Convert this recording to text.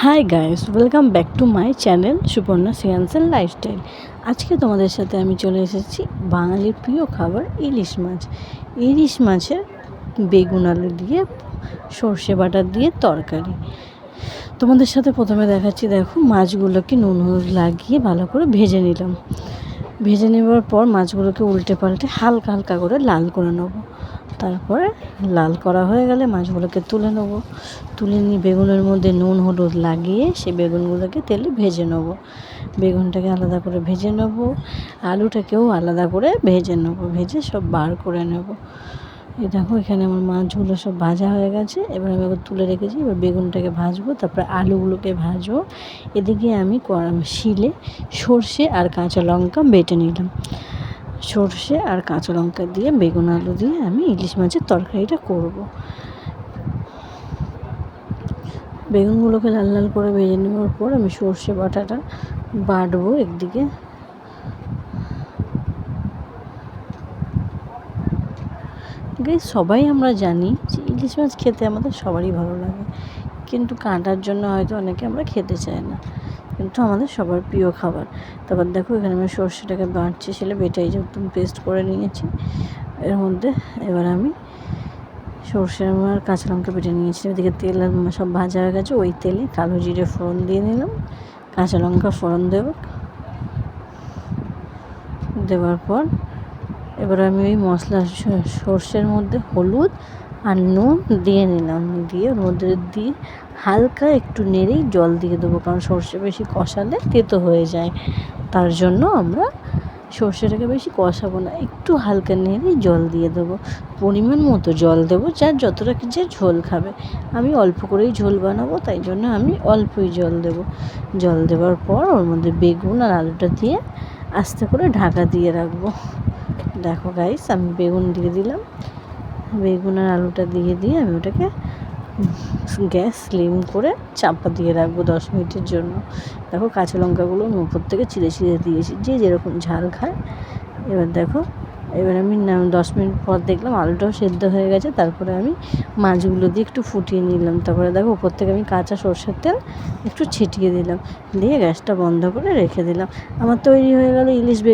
Hi guys welcome back to my channel Suparna সিয়ান্সেল lifestyle আজকে তোমাদের সাথে আমি চলে এসেছি বাঙালির প্রিয় খাবার ইলিশ মাছ। ইলিশ মাছের বেগুন আলু দিয়ে, সর্ষে বাটা দিয়ে তরকারি। তোমাদের সাথে প্রথমে দেখাচ্ছি, দেখো মাছগুলোকে নুন, হলুদ লাগিয়ে ভালো করে ভেজে নিলাম। ভেজে নেবার পর মাছগুলোকে উল্টে পাল্টে হালকা হালকা করে লাল করে নেব। তারপরে লাল করা হয়ে গেলে মাছগুলোকে তুলে নেব। তুলে নিয়ে বেগুনের মধ্যে নুন, হলুদ লাগিয়ে সেই বেগুনগুলোকে তেলে ভেজে নেব। বেগুনটাকে আলাদা করে ভেজে নেব। আলুটাকেও আলাদা করে ভেজে নেব। ভেজে সব বার করে নেব। এই দেখো, এখানে আমার মাছগুলো সব ভাজা হয়ে গেছে। এবার আমি ওকে তুলে রেখেছি, এবার বেগুনটাকে ভাজবো, তারপরে আলুগুলোকে ভাজবো। এদিকে আমি শিলে সর্ষে আর কাঁচা লঙ্কা বেটে নিলাম। সর্ষে আর কাঁচা লঙ্কা দিয়ে বেগুন আলু দিয়ে আমি ইলিশ মাছের তরকারিটা করব। বেগুনগুলোকে লাল লাল করে ভেজে নেওয়ার পর আমি সর্ষে বাটাটা বাটবো একদিকে। সবাই আমরা জানি যে ইলিশ মাছ খেতে আমাদের সবারই ভালো লাগে। কিন্তু কাঁটার জন্য হয়তো অনেকে আমরা খেতে চাই না। কিন্তু আমাদের সবার প্রিয় খাবার। তারপর দেখো এখানে আমি সর্ষেটাকে বাঁটছি সেটা বেটাই একদম পেস্ট করে নিয়েছি। এর মধ্যে এবার আমি সর্ষে আমার কাঁচা লঙ্কা বেটে নিয়েছি। এদিকে তেল সব ভাজা হয়ে গেছে, ওই তেলে কালো জিরে ফোড়ন দিয়ে নিলাম। কাঁচা লঙ্কা ফোড়ন দেব। দেওয়ার পর এবার আমি ওই মশলা সর্ষের মধ্যে হলুদ আর নুন দিয়ে নিলাম। দিয়ে ওর মধ্যে দিয়ে হালকা একটু নেড়েই জল দিয়ে দেবো, কারণ সর্ষে বেশি কষালে তেতো হয়ে যায়। তার জন্য আমরা সর্ষেটাকে বেশি কষাবো না, একটু হালকা নেড়েই জল দিয়ে দেবো। পরিমাণ মতো জল দেবো যার যতটা যে ঝোল খাবে। আমি অল্প করেই ঝোল বানাবো, তাই জন্য আমি অল্পই জল দেব। জল দেওয়ার পর ওর মধ্যে বেগুন আর আলুটা দিয়ে আস্তে করে ঢাকা দিয়ে রাখব। দেখো গাইস আমি বেগুন দিয়ে দিলাম। বেগুন আর আলুটা দিয়ে দিয়ে আমি ওটাকে গ্যাস স্লিম করে চাপা দিয়ে রাখব দশ মিনিটের জন্য। দেখো কাঁচা লঙ্কাগুলো আমি উপর থেকে চিড়ে চিড়ে দিয়েছি, যে যেরকম ঝাল খায়। এবার দেখো, এবার আমি দশ মিনিট পর দেখলাম আলুটাও সেদ্ধ হয়ে গেছে, তারপরে আমি মাছগুলো দিয়ে একটু ফুটিয়ে নিলাম। তারপরে দেখো উপর থেকে আমি কাঁচা সর্ষের তেল একটু ছিটিয়ে দিলাম। দিয়ে গ্যাসটা বন্ধ করে রেখে দিলাম। আমার তৈরি হয়ে গেল ইলিশ বেগুন।